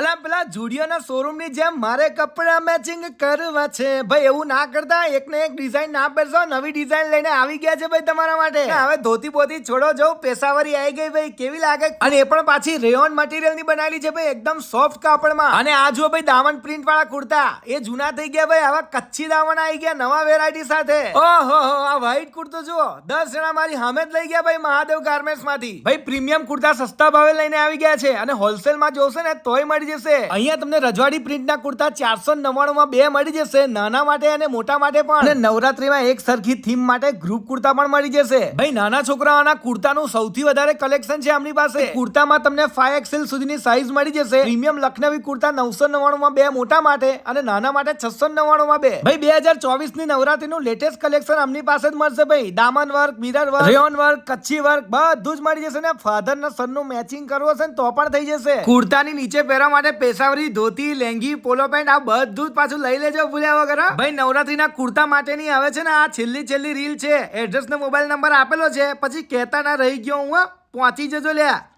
અલા પેલા જુડિયોના શોરૂમની જેમ મારે કપડા મેચિંગ કરવા છે. ભાઈ એવું ના કરતા. એક ને એક ડિઝાઇન ના પહેરશો નવી ડિઝાઇન લઈને આવી ગયા છે ભાઈ તમારા માટે. હવે ધોતી બોતી છોડો જો પેશાવરી આવી ગઈ ભાઈ કેવી લાગે? અને એ પણ પાછી રેયોન મટીરિયલની બનાવેલી છે ભાઈ એકદમ સોફ્ટ કાપડમાં. અને આ જુઓ ભાઈ દામન પ્રિન્ટ વાળા કુર્તા. એ જૂના થઈ ગયા ભાઈ હવે કચ્છી દામન આવી ગયા નવા વેરાયટી સાથે. ઓહો આ વ્હાઈટ કુર્તો જુઓ. દસ જણા મારી હામે જ લઈ ગયા ભાઈ મહાદેવ ગાર્મેન્ટ્સમાંથી. ભાઈ પ્રીમિયમ કુર્તા સસ્તા ભાવે લઈને આવી ગયા છે. અને હોલસેલમાં જોશે ને તોય મળી જશે. અહીંયા તમને રજવાડી પ્રિન્ટ ના કુર્તા ચારસો નવ્વાણું માં બે મળી જશે નાના માટે અને મોટા માટે પણ. અને નવરાત્રીમાં એક સરખી થીમ માટે ગ્રુપ કુર્તા પણ મળી જશે. ભાઈ નાના છોકરાઓના કુર્તાનું સૌથી વધારે કલેક્શન છે આપણી પાસે. કુર્તામાં તમને ફાઈવ એક્સેલ સુધીની સાઈઝ મળી જશે. પ્રીમિયમ લખનવી કુર્તા નવસો નવ્વાણું માં બે મોટા માટે અને નાના માટે છસો નવ્વાણું માં બે. ભાઈ બે હજાર ચોવીસની નવરાત્રીનું લેટેસ્ટ કલેક્શન આમની પાસે જ મળશે ભાઈ. Daman work mirror work rayon work Kutchi work બધું જ મળી જશે ને ફાધર ના સનનું મેચિંગ કરવું હશે ને તો પણ થઈ જશે. કુર્તાની નીચે પહેરવા માટે પેશાવરી, ધોતી, લેંગી, પોલો પેન્ટ, આ બધું જ પાછું લઈ લેજો ભૂલ્યા વગર? ભાઈ, નવરાત્રીના કુર્તા માટેની આવે છે ને આ છેલ્લી છેલ્લી રીલ છે. એડ્રેસ નો મોબાઈલ નંબર આપેલો છે. પછી કહેતા ના રહી ગયો હું. પહોંચી જજો લ્યા.